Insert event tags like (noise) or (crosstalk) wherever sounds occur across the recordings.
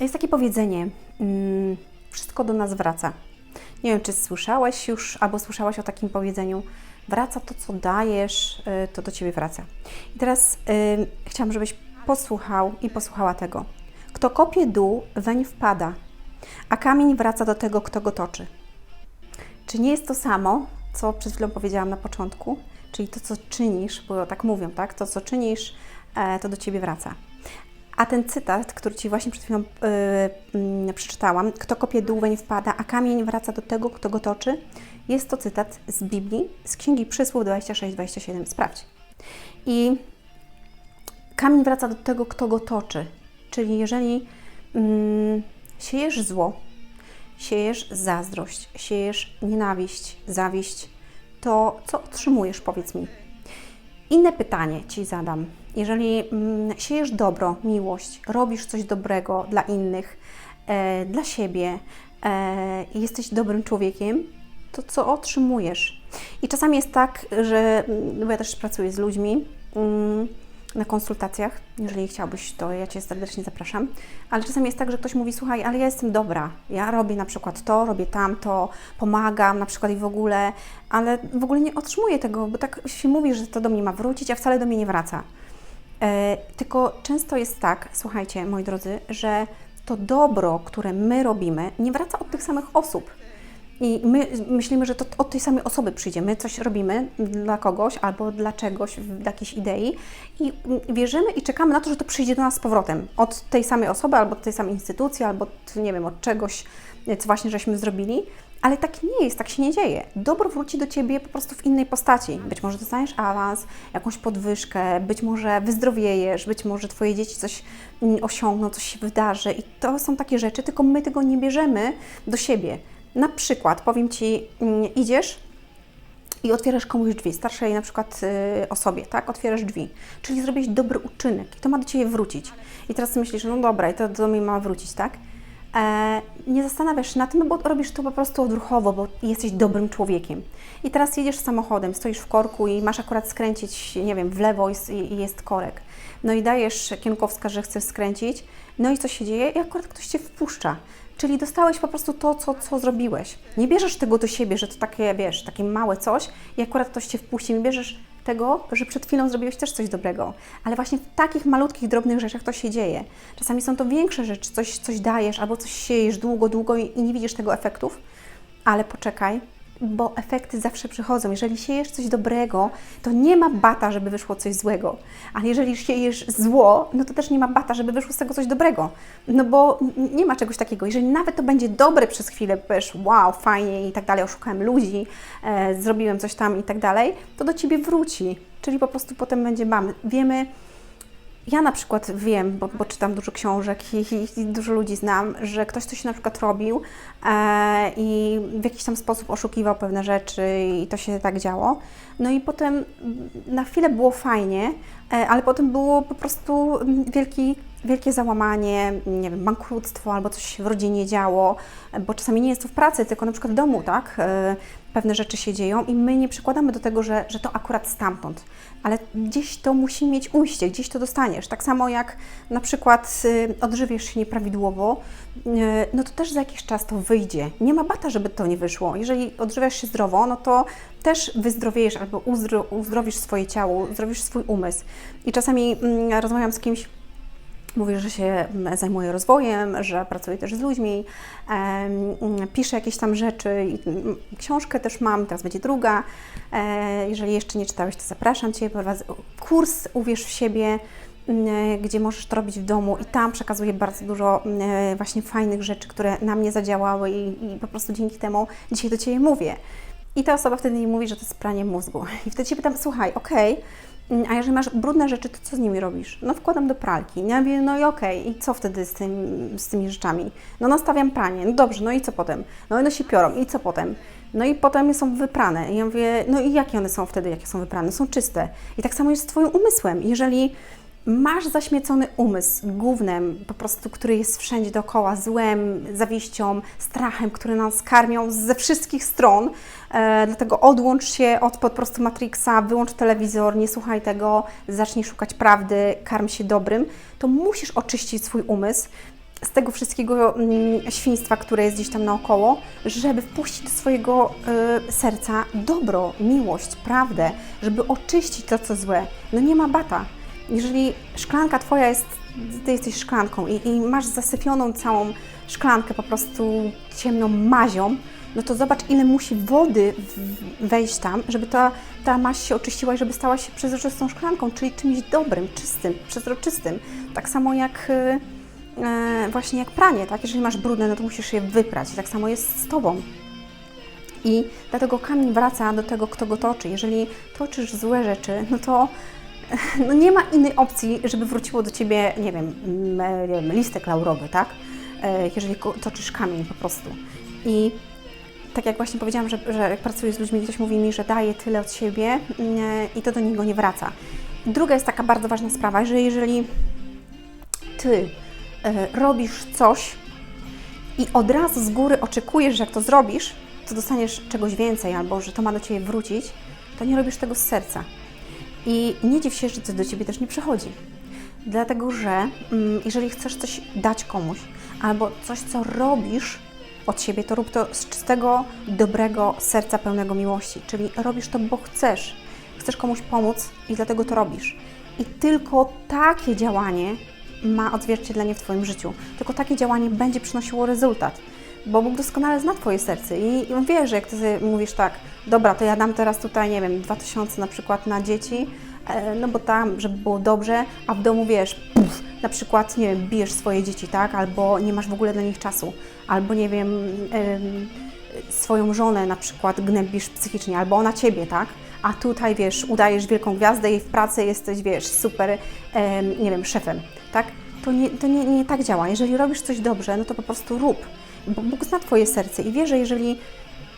Jest takie powiedzenie: mm, wszystko do nas wraca. Nie wiem, czy słyszałeś już albo słyszałaś o takim powiedzeniu: wraca to, co dajesz, y, to do ciebie wraca. I teraz y, chciałam, żebyś posłuchał i posłuchała tego. Kto kopie dół, weń wpada, a kamień wraca do tego, kto go toczy. Czy nie jest to samo, co przed chwilą powiedziałam na początku? Czyli to, co czynisz, bo tak mówią, tak? To, co czynisz, e, to do ciebie wraca. A ten cytat, który Ci właśnie przed chwilą yy, przeczytałam, kto kopie dół, wpada, a kamień wraca do tego, kto go toczy, jest to cytat z Biblii, z Księgi Przysłów 26-27. Sprawdź. I kamień wraca do tego, kto go toczy. Czyli jeżeli yy, siejesz zło, siejesz zazdrość, siejesz nienawiść, zawiść, to co otrzymujesz, powiedz mi? Inne pytanie Ci zadam. Jeżeli mm, siejesz dobro, miłość, robisz coś dobrego dla innych, e, dla siebie e, jesteś dobrym człowiekiem, to co otrzymujesz? I czasami jest tak, że, mm, bo ja też pracuję z ludźmi, mm, na konsultacjach. Jeżeli chciałbyś, to ja Cię serdecznie zapraszam. Ale czasami jest tak, że ktoś mówi: Słuchaj, ale ja jestem dobra. Ja robię na przykład to, robię tamto, pomagam na przykład i w ogóle, ale w ogóle nie otrzymuję tego, bo tak się mówi, że to do mnie ma wrócić, a wcale do mnie nie wraca. E, tylko często jest tak, słuchajcie, moi drodzy, że to dobro, które my robimy, nie wraca od tych samych osób. I my myślimy, że to od tej samej osoby przyjdzie. My coś robimy dla kogoś albo dla czegoś, dla jakiejś idei i wierzymy i czekamy na to, że to przyjdzie do nas z powrotem. Od tej samej osoby, albo od tej samej instytucji, albo nie wiem, od czegoś, co właśnie żeśmy zrobili. Ale tak nie jest, tak się nie dzieje. Dobro wróci do Ciebie po prostu w innej postaci. Być może dostaniesz awans, jakąś podwyżkę, być może wyzdrowiejesz, być może Twoje dzieci coś mm, osiągną, coś się wydarzy. I to są takie rzeczy, tylko my tego nie bierzemy do siebie. Na przykład, powiem Ci, mm, idziesz i otwierasz komuś drzwi, starszej na przykład y, osobie, tak? Otwierasz drzwi, czyli zrobiłeś dobry uczynek i to ma do Ciebie wrócić. I teraz myślisz, no dobra, i to do mnie ma wrócić, tak? E, nie zastanawiasz się na tym, bo robisz to po prostu odruchowo, bo jesteś dobrym człowiekiem. I teraz jedziesz samochodem, stoisz w korku i masz akurat skręcić, nie wiem, w lewo i jest korek. No i dajesz kierunkowskaz, że chcesz skręcić, no i co się dzieje? I akurat ktoś Cię wpuszcza. Czyli dostałeś po prostu to, co, co zrobiłeś. Nie bierzesz tego do siebie, że to takie, wiesz, takie małe coś i akurat ktoś Cię wpuści. Nie bierzesz tego, że przed chwilą zrobiłeś też coś dobrego. Ale właśnie w takich malutkich, drobnych rzeczach to się dzieje. Czasami są to większe rzeczy, coś, coś dajesz albo coś siejesz długo, długo i, i nie widzisz tego efektów, ale poczekaj, bo efekty zawsze przychodzą. Jeżeli siejesz coś dobrego, to nie ma bata, żeby wyszło coś złego. Ale jeżeli siejesz zło, no to też nie ma bata, żeby wyszło z tego coś dobrego. No bo nie ma czegoś takiego. Jeżeli nawet to będzie dobre przez chwilę, wiesz, wow, fajnie i tak dalej, oszukałem ludzi, e, zrobiłem coś tam i tak dalej, to do Ciebie wróci. Czyli po prostu potem będzie mamy. Wiemy, ja na przykład wiem, bo, bo czytam dużo książek i, i, dużo ludzi znam, że ktoś coś na przykład robił e, i w jakiś tam sposób oszukiwał pewne rzeczy i to się tak działo. No i potem na chwilę było fajnie, e, ale potem było po prostu wielki, wielkie załamanie, nie wiem, bankructwo albo coś w rodzinie działo, bo czasami nie jest to w pracy, tylko na przykład w domu, tak? E, pewne rzeczy się dzieją i my nie przykładamy do tego, że, że to akurat stamtąd, ale gdzieś to musi mieć ujście, gdzieś to dostaniesz. Tak samo jak na przykład y, odżywiesz się nieprawidłowo, y, no to też za jakiś czas to wyjdzie. Nie ma bata, żeby to nie wyszło. Jeżeli odżywiasz się zdrowo, no to też wyzdrowiejesz albo uzdro, uzdrowisz swoje ciało, uzdrowisz swój umysł. I czasami mm, rozmawiam z kimś, Mówi, że się zajmuje rozwojem, że pracuje też z ludźmi, pisze jakieś tam rzeczy. Książkę też mam, teraz będzie druga. E, jeżeli jeszcze nie czytałeś, to zapraszam Cię. Kurs Uwierz w siebie, gdzie możesz to robić w domu i tam przekazuję bardzo dużo właśnie fajnych rzeczy, które na mnie zadziałały i, po prostu dzięki temu dzisiaj do Ciebie mówię. I ta osoba wtedy mi mówi, że to jest pranie mózgu. I wtedy się pytam, słuchaj, okej, okay, Mm, a jeżeli masz brudne rzeczy, to co z nimi robisz? No wkładam do pralki. Ja mówię, no i okej, okay. i co wtedy z, tym, z tymi rzeczami? No nastawiam pranie. No dobrze, no i co potem? No one się piorą. I co potem? No i potem są wyprane. I ja mówię, no i jakie one są wtedy, jakie są wyprane? Są czyste. I tak samo jest z Twoim umysłem. Jeżeli masz zaśmiecony umysł głównym, po prostu, który jest wszędzie dookoła, złem, zawiścią, strachem, które nas karmią ze wszystkich stron. E, dlatego odłącz się od po prostu Matrixa, wyłącz telewizor, nie słuchaj tego, zacznij szukać prawdy, karm się dobrym. To musisz oczyścić swój umysł z tego wszystkiego mm, świństwa, które jest gdzieś tam naokoło, żeby wpuścić do swojego y, serca dobro, miłość, prawdę, żeby oczyścić to, co złe. No nie ma bata. Jeżeli szklanka Twoja jest, Ty jesteś szklanką i, i masz zasypioną całą szklankę po prostu ciemną mazią, no to zobacz, ile musi wody wejść tam, żeby ta, ta maź się oczyściła i żeby stała się przezroczystą szklanką, czyli czymś dobrym, czystym, przezroczystym. Tak samo jak y, e, właśnie jak pranie, tak? Jeżeli masz brudne, no to musisz je wyprać. Tak samo jest z Tobą. I dlatego kamień wraca do tego, kto go toczy. Jeżeli toczysz złe rzeczy, no to (laughs) no nie ma innej opcji, żeby wróciło do Ciebie, nie wiem, nie wiem listek laurowy, tak? E, Jeżeli toczysz kamień po prostu. I tak jak właśnie powiedziałam, że, że jak pracuję z ludźmi, ktoś mówi mi, że daje tyle od siebie mm, i to do niego nie wraca. Druga jest taka bardzo ważna sprawa, że jeżeli Ty e, robisz coś i od razu z góry oczekujesz, że jak to zrobisz, to dostaniesz czegoś więcej albo że to ma do Ciebie wrócić, to nie robisz tego z serca. I nie dziw się, że to do Ciebie też nie przychodzi. Dlatego, że mm, jeżeli chcesz coś dać komuś albo coś, co robisz od siebie, to rób to z czystego, dobrego serca pełnego miłości. Czyli robisz to, bo chcesz. Chcesz komuś pomóc i dlatego to robisz. I tylko takie działanie ma odzwierciedlenie w Twoim życiu. Tylko takie działanie będzie przynosiło rezultat. Bo Bóg doskonale zna Twoje serce i i On wie, że jak Ty mówisz tak, dobra, to ja dam teraz tutaj, nie wiem, 2000 na przykład na dzieci, e, no bo tam, żeby było dobrze, a w domu wiesz, puf, na przykład, nie wiem, bijesz swoje dzieci, tak, albo nie masz w ogóle dla nich czasu, albo nie wiem, em, swoją żonę na przykład gnębisz psychicznie, albo ona ciebie, tak? A tutaj, wiesz, udajesz wielką gwiazdę i w pracy jesteś, wiesz, super, nie wiem, szefem, tak? To, nie, to nie, nie tak działa. Jeżeli robisz coś dobrze, no to po prostu rób, bo Bóg zna Twoje serce i wie, że jeżeli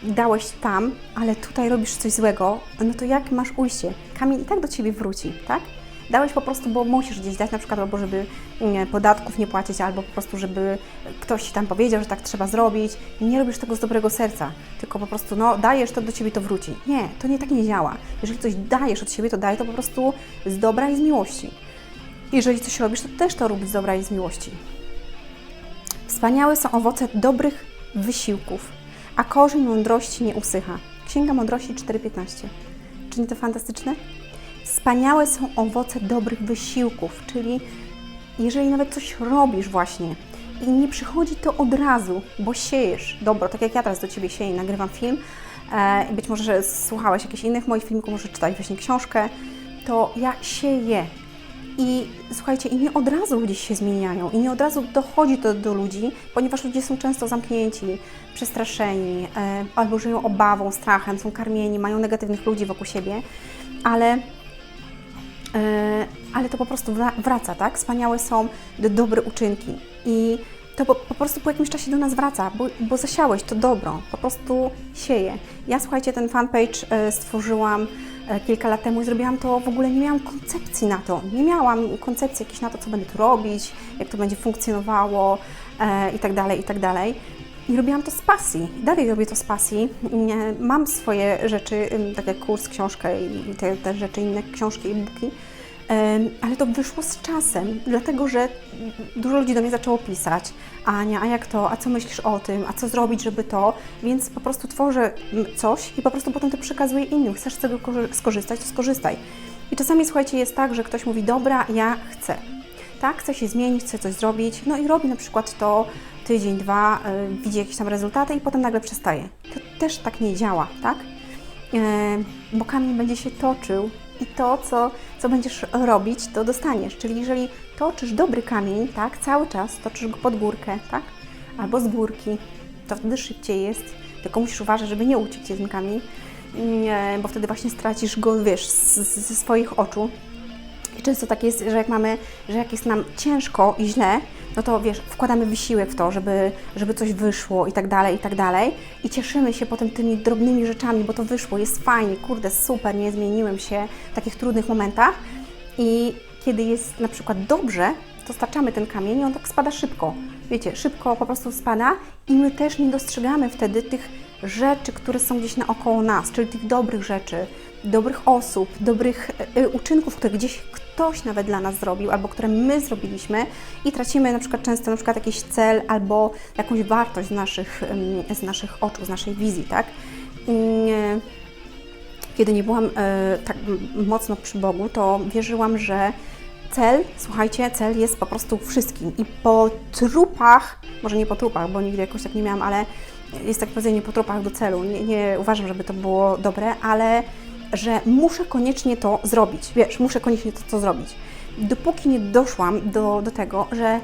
dałeś tam, ale tutaj robisz coś złego, no to jak masz ujście? Kamień i tak do Ciebie wróci, tak? Dałeś po prostu, bo musisz gdzieś dać, na przykład albo żeby nie, podatków nie płacić, albo po prostu, żeby ktoś tam powiedział, że tak trzeba zrobić. Nie robisz tego z dobrego serca, tylko po prostu, no, dajesz, to do Ciebie to wróci. Nie, to nie tak nie działa. Jeżeli coś dajesz od siebie, to daj to po prostu z dobra i z miłości. Jeżeli coś robisz, to też to rób z dobra i z miłości. Wspaniałe są owoce dobrych wysiłków, a korzeń mądrości nie usycha. Księga Mądrości 4.15. Czy nie to fantastyczne? Wspaniałe są owoce dobrych wysiłków, czyli jeżeli nawet coś robisz właśnie i nie przychodzi to od razu, bo siejesz dobro, tak jak ja teraz do Ciebie sieję, nagrywam film e, być może, że słuchałeś jakichś innych moich filmików, może czytałeś właśnie książkę, to ja sieję i słuchajcie, i nie od razu ludzie się zmieniają, i nie od razu dochodzi to do ludzi, ponieważ ludzie są często zamknięci, przestraszeni, e, albo żyją obawą, strachem, są karmieni, mają negatywnych ludzi wokół siebie, ale, e, ale to po prostu wra- wraca, tak? Wspaniałe są do dobre uczynki i to po, po prostu po jakimś czasie do nas wraca, bo, bo zasiałeś to dobro, po prostu sieje. Ja słuchajcie, ten fanpage e, stworzyłam kilka lat temu i zrobiłam to, w ogóle nie miałam koncepcji na to. Nie miałam koncepcji jakiejś na to, co będę tu robić, jak to będzie funkcjonowało e, i tak dalej, i tak. I robiłam to z pasji. Dalej robię to z pasji. Mam swoje rzeczy, tak jak kurs, książkę i te, te rzeczy, inne książki, e-booki, Em, ale to wyszło z czasem, dlatego że dużo ludzi do mnie zaczęło pisać. Ania, a jak to? A co myślisz o tym? A co zrobić, żeby to? Więc po prostu tworzę mm, coś i po prostu potem to przekazuję innym. Chcesz z tego korzy- skorzystać, to skorzystaj. I czasami, słuchajcie, jest tak, że ktoś mówi, dobra, ja chcę. Tak, chcę się zmienić, chcę coś zrobić, no i robi na przykład to tydzień, dwa, y, widzi jakieś tam rezultaty i potem nagle przestaje. To też tak nie działa, tak? E, bo kamień będzie się toczył i to, co, co będziesz robić, to dostaniesz. Czyli jeżeli toczysz dobry kamień, tak, cały czas toczysz go pod górkę, tak, albo z górki, to wtedy szybciej jest, tylko musisz uważać, żeby nie uciekł ci ten kamień, nie, bo wtedy właśnie stracisz go, wiesz, z- z- ze swoich oczu. Często tak jest, że jak mamy, że jak jest nam ciężko i źle, no to wiesz, wkładamy wysiłek w to, żeby, żeby coś wyszło i tak dalej, i tak dalej. I cieszymy się potem tymi drobnymi rzeczami, bo to wyszło, jest fajnie, kurde, super, nie zmieniłem się w takich trudnych momentach. I kiedy jest na przykład dobrze, to staczamy ten kamień i on tak spada szybko. Wiecie, szybko po prostu spada i my też nie dostrzegamy wtedy tych rzeczy, które są gdzieś naokoło nas, czyli tych dobrych rzeczy, dobrych osób, dobrych e, uczynków, które gdzieś ktoś nawet dla nas zrobił, albo które my zrobiliśmy i tracimy na przykład często na przykład jakiś cel albo jakąś wartość z naszych, z naszych oczu, z naszej wizji, tak? Ym, kiedy nie byłam e, tak mocno przy Bogu, to wierzyłam, że cel, słuchajcie, cel jest po prostu wszystkim. I po trupach, może nie po trupach, bo nigdy jakoś tak nie miałam, ale jest tak powiedzenie po trupach do celu. Nie, nie uważam, żeby to było dobre, ale że muszę koniecznie to zrobić. Wiesz, muszę koniecznie to, to zrobić. Dopóki nie doszłam do, do tego, że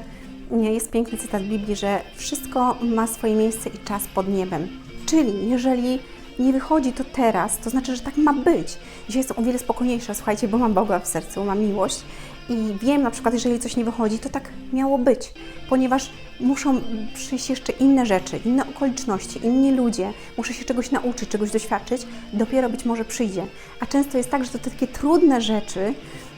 jest piękny cytat Biblii, że wszystko ma swoje miejsce i czas pod niebem. Czyli jeżeli nie wychodzi to teraz, to znaczy, że tak ma być. Dzisiaj jestem o wiele spokojniejsza, słuchajcie, bo mam Boga w sercu, mam miłość i wiem na przykład, jeżeli coś nie wychodzi, to tak miało być, ponieważ muszą przyjść jeszcze inne rzeczy, inne okoliczności, inni ludzie, muszę się czegoś nauczyć, czegoś doświadczyć, dopiero być może przyjdzie. A często jest tak, że to takie trudne rzeczy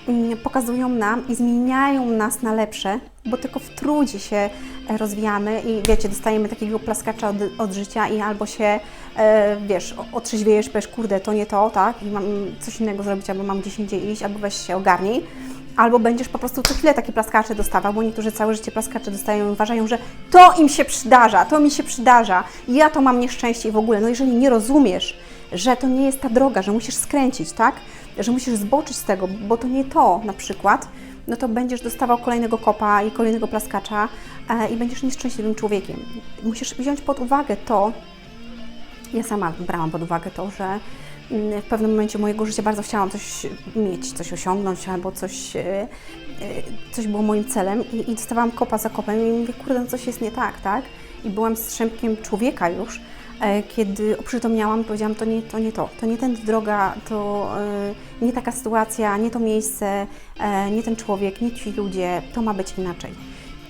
mm, pokazują nam i zmieniają nas na lepsze, bo tylko w trudzie się e, rozwijamy i wiecie, dostajemy takiego plaskacza od, od życia i albo się, e, wiesz, otrzeźwiejesz, powiesz, kurde, to nie to, tak, i mam coś innego zrobić, albo mam gdzieś indziej iść, albo weź się ogarnij, albo będziesz po prostu co chwilę takie plaskacze dostawał, bo niektórzy całe życie plaskacze dostają i uważają, że to im się przydarza, to mi się przydarza, ja to mam nieszczęście i w ogóle, no jeżeli nie rozumiesz, że to nie jest ta droga, że musisz skręcić, tak, że musisz zboczyć z tego, bo to nie to na przykład, no to będziesz dostawał kolejnego kopa i kolejnego plaskacza e, i będziesz nieszczęśliwym człowiekiem. Musisz wziąć pod uwagę to, ja sama brałam pod uwagę to, że mm, w pewnym momencie mojego życia bardzo chciałam coś mieć, coś osiągnąć albo coś, e, e, coś było moim celem i, i dostawałam kopa za kopem i mówię, kurde, no coś jest nie tak, tak? I byłam strzępkiem człowieka już, e, kiedy oprzytomniałam, powiedziałam, to nie to, nie to, to nie ten droga, to nie taka sytuacja, nie to miejsce, nie ten człowiek, nie ci ludzie, to ma być inaczej.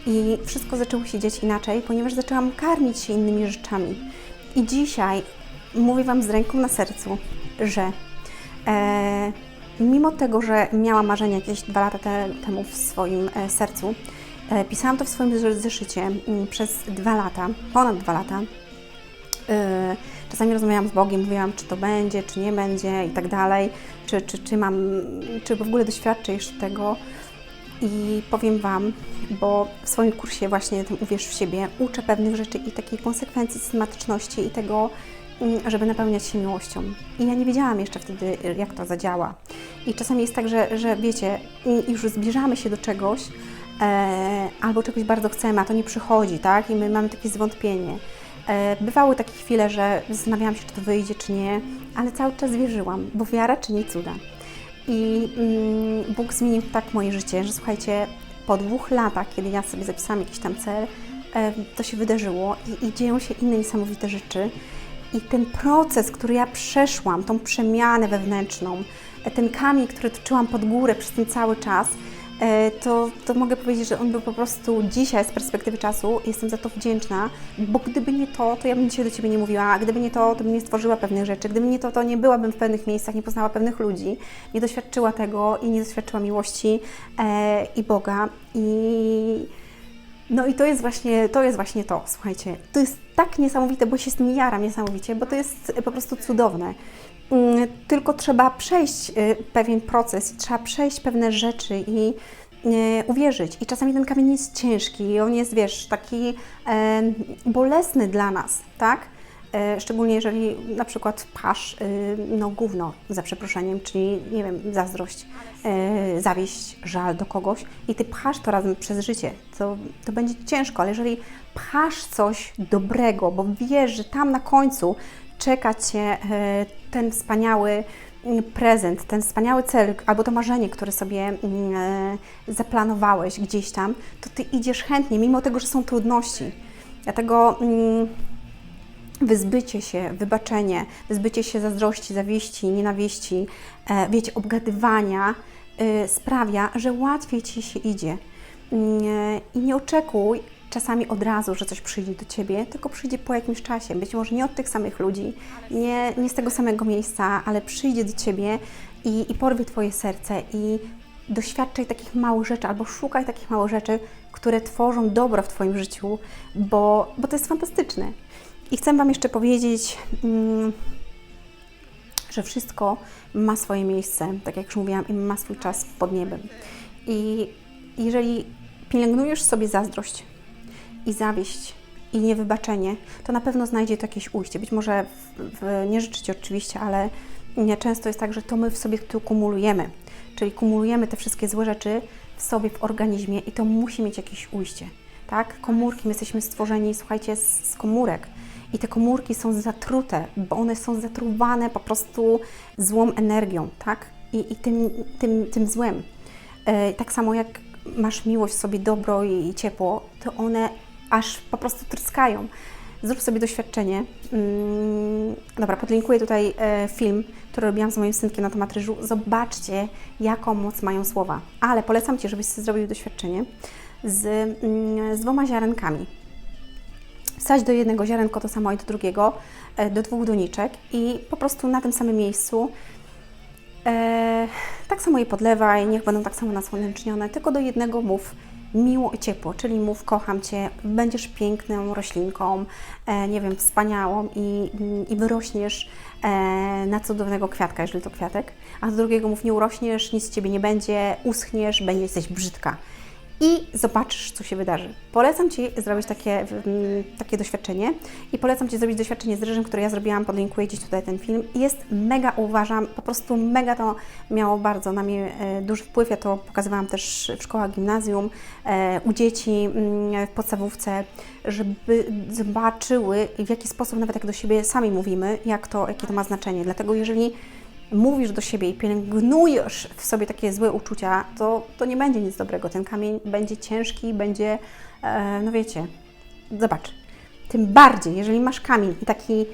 I wszystko zaczęło się dziać inaczej, ponieważ zaczęłam karmić się innymi rzeczami. I dzisiaj mówię Wam z ręką na sercu, że e, mimo tego, że miałam marzenie jakieś dwa lata te, temu w swoim e, sercu, e, pisałam to w swoim zes- zeszycie mm, przez dwa lata, ponad dwa lata. E, Czasami rozmawiałam z Bogiem, mówiłam, czy to będzie, czy nie będzie i tak dalej, czy, czy, czy mam, czy w ogóle doświadczę jeszcze tego. I powiem Wam, bo w swoim kursie właśnie tym Uwierz w siebie uczę pewnych rzeczy i takiej konsekwencji, systematyczności i tego, mm, żeby napełniać się miłością. I ja nie wiedziałam jeszcze wtedy, jak to zadziała. I czasami jest tak, że, że wiecie, już zbliżamy się do czegoś, e, albo czegoś bardzo chcemy, a to nie przychodzi, tak? I my mamy takie zwątpienie. E, bywały takie chwile, że zastanawiałam się, czy to wyjdzie, czy nie, ale cały czas wierzyłam, bo wiara czyni cuda. I mm, Bóg zmienił tak moje życie, że słuchajcie, po dwóch latach, kiedy ja sobie zapisałam jakiś tam cel, to się wydarzyło i, i dzieją się inne niesamowite rzeczy. I ten proces, który ja przeszłam, tą przemianę wewnętrzną, e, ten kamień, który toczyłam pod górę przez ten cały czas, to, to mogę powiedzieć, że on był po prostu dzisiaj z perspektywy czasu, jestem za to wdzięczna, bo gdyby nie to, to ja bym dzisiaj do Ciebie nie mówiła, a gdyby nie to, to bym nie stworzyła pewnych rzeczy, gdyby nie to, to nie byłabym w pewnych miejscach, nie poznała pewnych ludzi, nie doświadczyła tego i nie doświadczyła miłości e, i Boga i no i to jest właśnie to, jest właśnie to słuchajcie. To jest tak niesamowite, bo się z tym jaram niesamowicie, bo to jest po prostu cudowne. Mm, Tylko trzeba przejść y, pewien proces, trzeba przejść pewne rzeczy i y, uwierzyć. I czasami ten kamień jest ciężki i on jest, wiesz, taki e, bolesny dla nas, tak? E, Szczególnie jeżeli na przykład pasz, y, no gówno, za przeproszeniem, czyli nie wiem, zazdrość, e, zawieść, żal do kogoś i ty pchasz to razem przez życie, to, to będzie ciężko, ale jeżeli pchasz coś dobrego, bo wiesz, że tam na końcu czeka Cię e, ten wspaniały mm, prezent, ten wspaniały cel albo to marzenie, które sobie mm, e, zaplanowałeś gdzieś tam, to Ty idziesz chętnie, mimo tego, że są trudności. Dlatego mm, wyzbycie się, wybaczenie, wyzbycie się zazdrości, zawiści, nienawiści, e, wiecie, obgadywania e, sprawia, że łatwiej Ci się idzie. I nie oczekuj czasami od razu, że coś przyjdzie do Ciebie, tylko przyjdzie po jakimś czasie. Być może nie od tych samych ludzi, nie, nie z tego samego miejsca, ale przyjdzie do Ciebie i, i porwie Twoje serce i doświadczaj takich małych rzeczy albo szukaj takich małych rzeczy, które tworzą dobro w Twoim życiu, bo, bo to jest fantastyczne. I chcę Wam jeszcze powiedzieć, mm, że wszystko ma swoje miejsce, tak jak już mówiłam, i ma swój czas pod niebem. I jeżeli pielęgnujesz sobie zazdrość i zawiść i niewybaczenie, to na pewno znajdzie to jakieś ujście. Być może w, w, nie życzycie oczywiście, ale często jest tak, że to my w sobie tu kumulujemy. Czyli kumulujemy te wszystkie złe rzeczy w sobie, w organizmie i to musi mieć jakieś ujście. Tak? Komórki, my jesteśmy stworzeni, słuchajcie, z, z komórek. I te komórki są zatrute, bo one są zatruwane po prostu złą energią, tak? I, i tym, tym, tym złem. E, tak samo jak masz miłość w sobie, dobro i, i ciepło, to one aż po prostu tryskają. Zrób sobie doświadczenie. Mm, dobra, podlinkuję tutaj e, film, który robiłam z moim synkiem na temat ryżu. Zobaczcie, jaką moc mają słowa. Ale polecam Ci, żebyś sobie zrobił doświadczenie z, mm, z dwoma ziarenkami. Wsadź do jednego ziarenko to samo i do drugiego, e, do dwóch doniczek i po prostu na tym samym miejscu e, tak samo je podlewaj, niech będą tak samo nasłonecznione, tylko do jednego mów miło i ciepło, czyli mów kocham Cię, będziesz piękną roślinką, e, nie wiem, wspaniałą i, i wyrośniesz e, na cudownego kwiatka, jeżeli to kwiatek, a do drugiego mów nie urośniesz, nic z Ciebie nie będzie, uschniesz, będzie jesteś brzydka i zobaczysz, co się wydarzy. Polecam Ci zrobić takie, takie doświadczenie i polecam Ci zrobić doświadczenie z ryżem, które ja zrobiłam, podlinkuję Ci tutaj ten film. Jest mega, uważam, po prostu mega to miało bardzo na mnie e, duży wpływ. Ja to pokazywałam też w szkołach gimnazjum, e, u dzieci w podstawówce, żeby zobaczyły w jaki sposób, nawet jak do siebie sami mówimy, jak to, jakie to ma znaczenie. Dlatego jeżeli mówisz do siebie i pielęgnujesz w sobie takie złe uczucia, to, to nie będzie nic dobrego. Ten kamień będzie ciężki, będzie, e, no wiecie, zobacz. Tym bardziej, jeżeli masz kamień i taki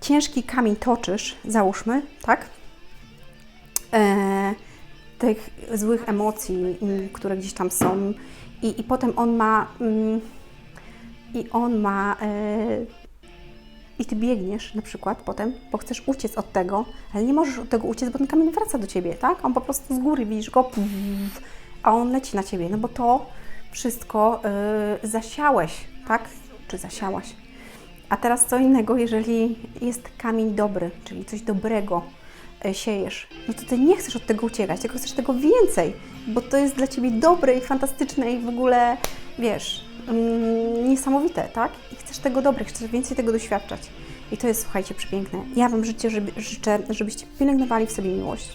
ciężki kamień toczysz, załóżmy, tak? E, tych złych emocji, m, które gdzieś tam są, i, i potem on ma. mm, I on ma. E, i ty biegniesz na przykład potem, bo chcesz uciec od tego, ale nie możesz od tego uciec, bo ten kamień wraca do ciebie, tak? On po prostu z góry widzisz go, pff, a on leci na ciebie, no bo to wszystko yy, zasiałeś, tak? Czy zasiałaś? A teraz co innego, jeżeli jest kamień dobry, czyli coś dobrego y, siejesz, no to ty nie chcesz od tego uciekać, tylko chcesz tego więcej, bo to jest dla ciebie dobre i fantastyczne i w ogóle, wiesz, niesamowite, tak? I chcesz tego dobre, chcesz więcej tego doświadczać. I to jest, słuchajcie, przepiękne. Ja Wam życzę, żeby, życzę żebyście pielęgnowali w sobie miłość.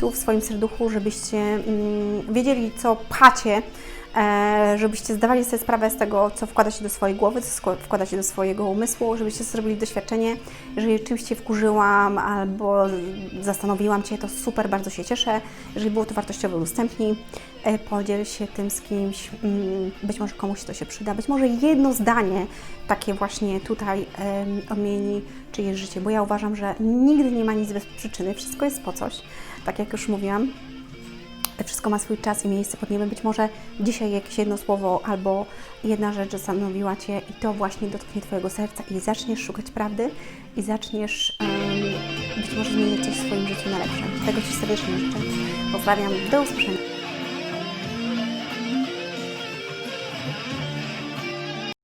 Tu w swoim serduchu, żebyście mm, wiedzieli, co pchacie, żebyście zdawali sobie sprawę z tego, co wkładacie do swojej głowy, co sko- wkładacie do swojego umysłu, żebyście zrobili doświadczenie. Jeżeli czymś Cię wkurzyłam albo zastanowiłam Cię, to super, bardzo się cieszę. Jeżeli było to wartościowe, udostępnij. E, Podziel się tym z kimś, mm, być może komuś to się przyda, być może jedno zdanie takie właśnie tutaj odmieni czyjeś życie, bo ja uważam, że nigdy nie ma nic bez przyczyny, wszystko jest po coś, tak jak już mówiłam. Wszystko ma swój czas i miejsce pod niebem. Być może dzisiaj jakieś jedno słowo albo jedna rzecz zastanowiła Cię i to właśnie dotknie Twojego serca i zaczniesz szukać prawdy i zaczniesz em, być może zmieniać coś w swoim życiu na lepsze. Tego Ci serdecznie życzę. Pozdrawiam, do usłyszenia.